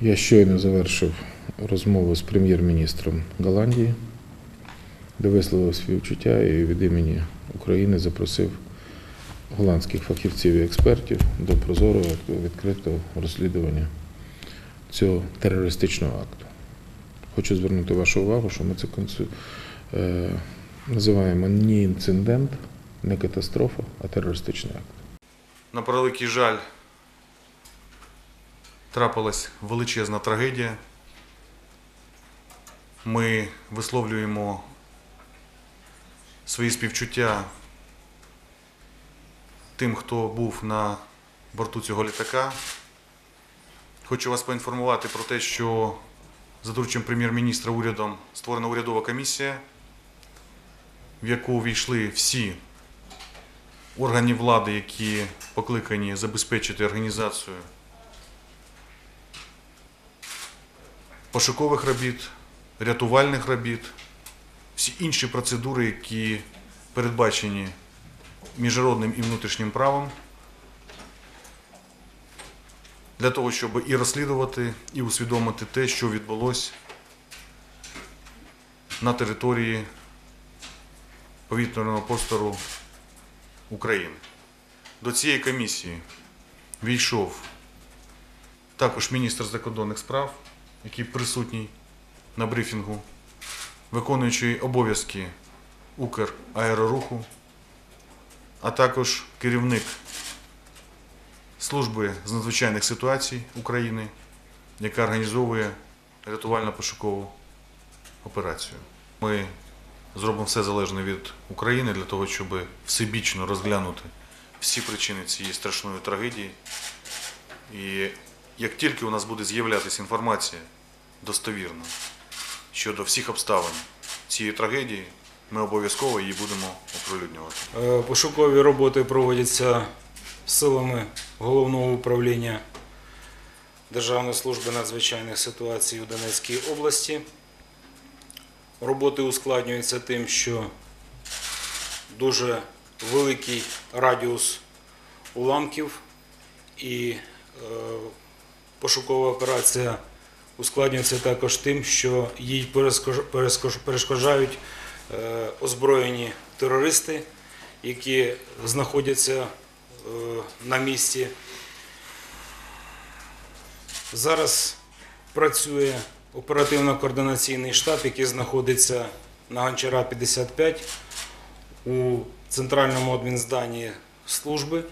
Я щойно завершив розмову з прем'єр-міністром Голландії, де висловив співчуття і від імені України запросив голландських фахівців і експертів до прозорого відкритого розслідування цього терористичного акту. Хочу звернути вашу увагу, що ми це е... називаємо не інцидент, не катастрофа, а терористичний акт. На превеликий жаль, трапилась величезна трагедія. Ми висловлюємо свої співчуття тим, хто був на борту цього літака. Хочу вас поінформувати про те, що за дорученням прем'єр-міністра урядом створена урядова комісія, в яку увійшли всі органів влади, які покликані забезпечити організацію пошукових робіт, рятувальних робіт, всі інші процедури, які передбачені міжнародним і внутрішнім правом, для того, щоб і розслідувати, і усвідомити те, що відбулося на території повітряного простору України. До цієї комісії війшов також міністр закордонних справ, який присутній на брифінгу, виконуючий обов'язки Украероруху, а також керівник служби з надзвичайних ситуацій України, яка організовує рятувально-пошукову операцію. Ми зробимо все залежне від України для того, щоб всебічно розглянути всі причини цієї страшної трагедії. І як тільки у нас буде з'являтися інформація достовірна щодо всіх обставин цієї трагедії, ми обов'язково її будемо оприлюднювати. Е, Пошукові роботи проводяться силами головного управління Державної служби надзвичайних ситуацій у Донецькій області. Роботи ускладнюються тим, що дуже великий радіус уламків і е, пошукова операція ускладнюється також тим, що їй перешкоджають е, озброєні терористи, які знаходяться е, на місці. Зараз працює оперативно-координаційний штаб, який знаходиться на Гончара 55 у центральному адмінзданні служби.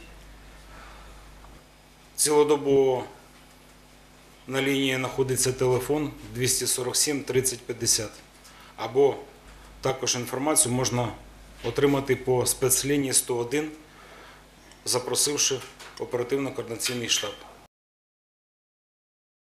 Цілодобово на лінії знаходиться телефон 247 30 50. Або також інформацію можна отримати по спецлінії 101, запросивши оперативно-координаційний штаб.